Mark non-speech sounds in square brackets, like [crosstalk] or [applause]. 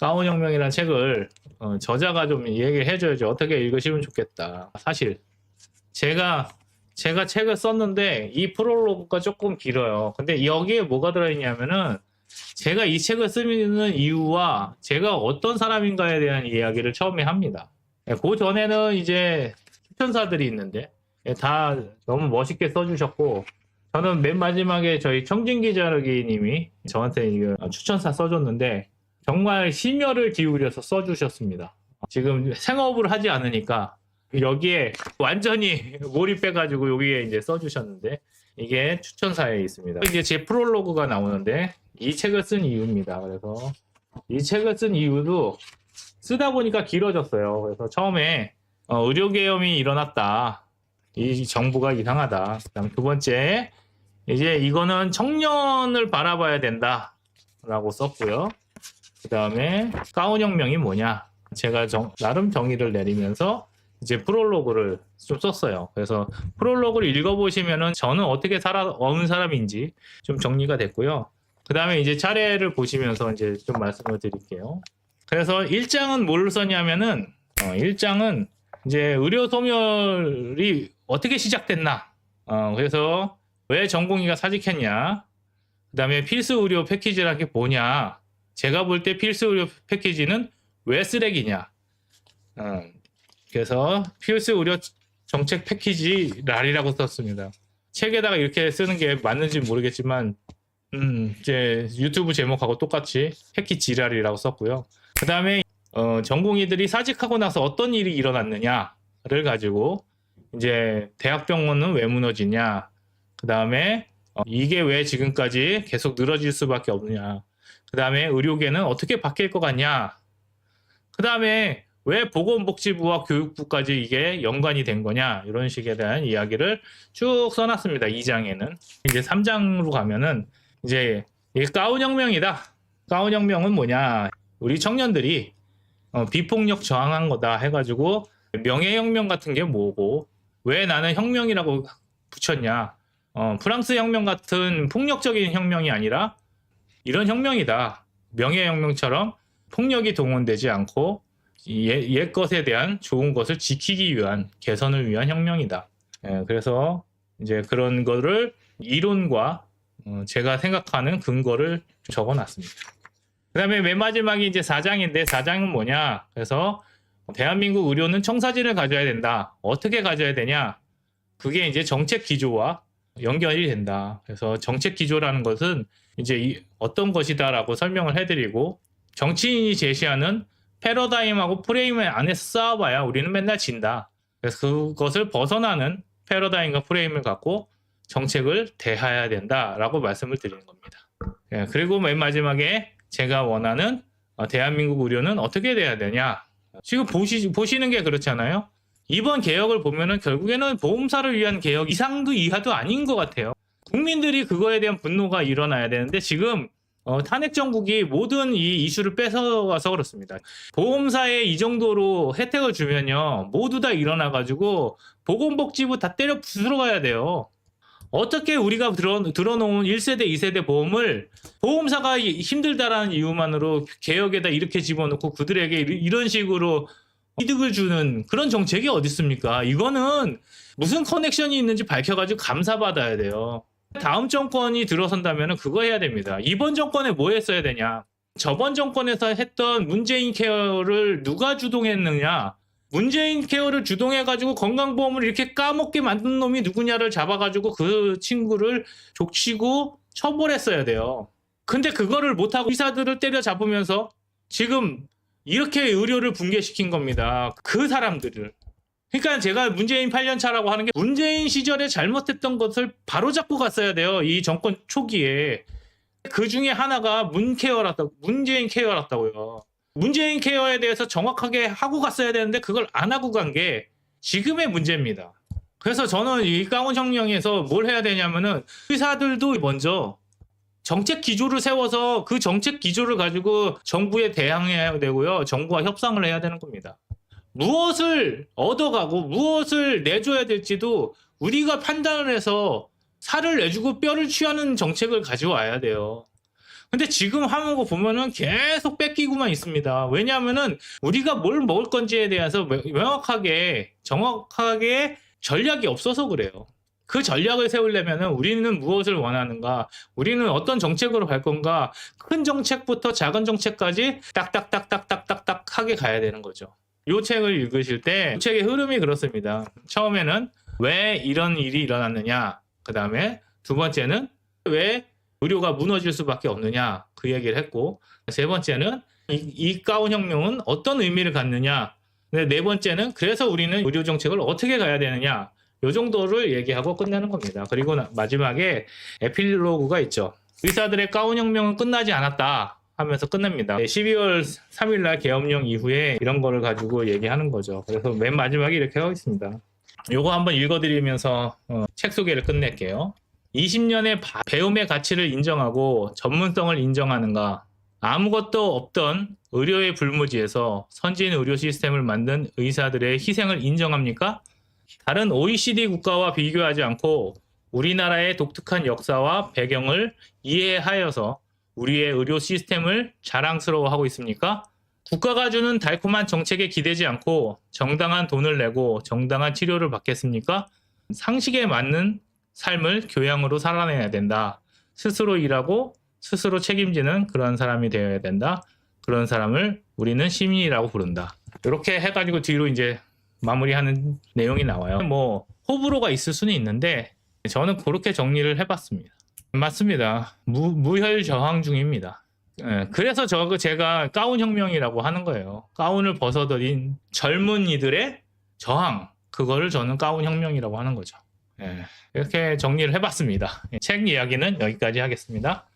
가온혁명이라는 책을 어, 저자가 좀 얘기를 해줘야지 어떻게 읽으시면 좋겠다. 사실 제가 제가 책을 썼는데 이 프롤로그가 조금 길어요. 근데 여기에 뭐가 들어있냐면은 제가 이 책을 쓰는 이유와 제가 어떤 사람인가에 대한 이야기를 처음에 합니다. 예, 그 전에는 이제 추천사들이 있는데 예, 다 너무 멋있게 써주셨고 저는 맨 마지막에 저희 청진 기자르기님이 저한테 이거 추천사 써줬는데 정말 심혈을 기울여서 써주셨습니다. 지금 생업을 하지 않으니까 여기에 완전히 [laughs] 몰입해가지고 여기에 이제 써주셨는데 이게 추천사에 있습니다. 이제 제 프롤로그가 나오는데 이 책을 쓴 이유입니다. 그래서 이 책을 쓴 이유도 쓰다 보니까 길어졌어요. 그래서 처음에 어, 의료계엄이 일어났다. 이 정부가 이상하다. 그다음 두 번째 이제 이거는 청년을 바라봐야 된다라고 썼고요. 그 다음에 가온혁명이 뭐냐? 제가 정- 나름 정의를 내리면서 이제 프롤로그를 좀 썼어요. 그래서 프롤로그를 읽어보시면은 저는 어떻게 살아온 사람인지 좀 정리가 됐고요. 그 다음에 이제 차례를 보시면서 이제 좀 말씀을 드릴게요. 그래서 1장은 뭘 썼냐면은 어, 1장은 이제 의료 소멸이 어떻게 시작됐나? 어, 그래서 왜 전공의가 사직했냐? 그 다음에 필수 의료 패키지라는 게 뭐냐? 제가 볼 때 필수 의료 패키지는 왜 쓰레기냐? 어, 그래서 필수 의료 정책 패키지 랄이라고 썼습니다. 책에다가 이렇게 쓰는 게 맞는지 모르겠지만, 음, 이제 유튜브 제목하고 똑같이 패키지 랄이라고 썼고요. 그 다음에 어, 전공의들이 사직하고 나서 어떤 일이 일어났느냐를 가지고 이제 대학병원은 왜 무너지냐, 그 다음에 어, 이게 왜 지금까지 계속 늘어질 수밖에 없느냐, 그 다음에 의료계는 어떻게 바뀔 것 같냐, 그 다음에 왜 보건복지부와 교육부까지 이게 연관이 된 거냐 이런 식에 대한 이야기를 쭉 써놨습니다. 2장에는 이제 3장으로 가면은 이제 이게 가온혁명이다. 가온혁명은 뭐냐? 우리 청년들이 어, 비폭력 저항한 거다 해가지고 명예혁명 같은 게 뭐고 왜 나는 혁명이라고 붙였냐? 어, 프랑스 혁명 같은 폭력적인 혁명이 아니라 이런 혁명이다. 명예혁명처럼 폭력이 동원되지 않고 옛, 옛 것에 대한 좋은 것을 지키기 위한 개선을 위한 혁명이다. 예, 그래서 이제 그런 거를 이론과 어, 제가 생각하는 근거를 적어놨습니다. 그다음에 맨 마지막이 이제 4장인데 4장은 뭐냐? 그래서 대한민국 의료는 청사진을 가져야 된다. 어떻게 가져야 되냐? 그게 이제 정책 기조와 연결이 된다. 그래서 정책 기조라는 것은 이제 이- 어떤 것이다라고 설명을 해드리고 정치인이 제시하는 패러다임하고 프레임 안에서 싸워봐야 우리는 맨날 진다. 그래서 그것을 벗어나는 패러다임과 프레임을 갖고 정책을 대해야 된다라고 말씀을 드리는 겁니다. 예, 그리고 맨 마지막에 제가 원하는 어, 대한민국 의료는 어떻게 돼야 되냐? 지금 보시, 보시는 게 그렇잖아요. 이번 개혁을 보면은 결국에는 보험사를 위한 개혁 이상도 이하도 아닌 것 같아요. 국민들이 그거에 대한 분노가 일어나야 되는데 지금 어, 탄핵 정국이 모든 이 이슈를 뺏어와서 그렇습니다. 보험사에 이 정도로 혜택을 주면요 모두 다 일어나가지고 보건복지부 다 때려 부수러 가야 돼요. 어떻게 우리가 들어, 들어놓은 1세대, 2세대 보험을 보험사가 이- 힘들다라는 이유만으로 개혁에다 이렇게 집어넣고 그들에게 이- 이런 식으로 이득을 주는 그런 정책이 어디 있습니까? 이거는 무슨 커넥션이 있는지 밝혀가지고 감사받아야 돼요. 다음 정권이 들어선다면 그거 해야 됩니다. 이번 정권에 뭐 했어야 되냐? 저번 정권에서 했던 문재인 케어를 누가 주동했느냐? 문재인 케어를 주동해가지고 건강보험을 이렇게 까먹게 만든 놈이 누구냐를 잡아가지고 그 친구를 족치고 처벌했어야 돼요. 근데 그거를 못하고 의사들을 때려잡으면서 지금 이렇게 의료를 붕괴시킨 겁니다. 그 사람들을. 그러니까 제가 문재인 8년 차라고 하는 게 문재인 시절에 잘못했던 것을 바로잡고 갔어야 돼요. 이 정권 초기에. 그 중에 하나가 문케어랐다고, 문재인 케어랐다고요. 문재인 케어에 대해서 정확하게 하고 갔어야 되는데 그걸 안 하고 간 게 지금의 문제입니다. 그래서 저는 이 강원 혁명에서 뭘 해야 되냐면은 의사들도 먼저 정책 기조를 세워서 그 정책 기조를 가지고 정부에 대항해야 되고요. 정부와 협상을 해야 되는 겁니다. 무엇을 얻어가고 무엇을 내줘야 될지도 우리가 판단을 해서 살을 내주고 뼈를 취하는 정책을 가져와야 돼요. 근데 지금 하는 거 보면은 계속 뺏기고만 있습니다. 왜냐하면은 우리가 뭘 먹을 건지에 대해서 명- 명확하게 정확하게 전략이 없어서 그래요. 그 전략을 세우려면은 우리는 무엇을 원하는가, 우리는 어떤 정책으로 갈 건가, 큰 정책부터 작은 정책까지 딱딱딱딱딱딱딱 하게 가야 되는 거죠. 이 책을 읽으실 때, 이 책의 흐름이 그렇습니다. 처음에는 왜 이런 일이 일어났느냐, 그 다음에 두 번째는 왜 의료가 무너질 수밖에 없느냐, 그 얘기를 했고, 세 번째는 이, 이 가운 혁명은 어떤 의미를 갖느냐, 네, 네 번째는 그래서 우리는 의료 정책을 어떻게 가야 되느냐, 요 정도를 얘기하고 끝내는 겁니다. 그리고 나- 마지막에 에필로그가 있죠. 의사들의 가운 혁명은 끝나지 않았다 하면서 끝냅니다. 12월 3일날 계엄령 이후에 이런 거를 가지고 얘기하는 거죠. 그래서 맨 마지막에 이렇게 하고 있습니다. 요거 한번 읽어드리면서 어, 책 소개를 끝낼게요. 20년의 배움의 가치를 인정하고 전문성을 인정하는가? 아무것도 없던 의료의 불무지에서 선진 의료 시스템을 만든 의사들의 희생을 인정합니까? 다른 OECD 국가와 비교하지 않고 우리나라의 독특한 역사와 배경을 이해하여서 우리의 의료 시스템을 자랑스러워하고 있습니까? 국가가 주는 달콤한 정책에 기대지 않고 정당한 돈을 내고 정당한 치료를 받겠습니까? 상식에 맞는 삶을 교양으로 살아내야 된다. 스스로 일하고 스스로 책임지는 그런 사람이 되어야 된다. 그런 사람을 우리는 시민이라고 부른다. 이렇게 해가지고 뒤로 이제 마무리하는 내용이 나와요. 뭐 호불호가 있을 수는 있는데 저는 그렇게 정리를 해봤습니다. 맞습니다. 무, 무혈 저항 중입니다. 예, 그래서 저거 제가 가운 혁명이라고 하는 거예요. 가운을 벗어들인 젊은 이들의 저항. 그거를 저는 가운 혁명이라고 하는 거죠. 예, 이렇게 정리를 해봤습니다. 예, 책 이야기는 여기까지 하겠습니다.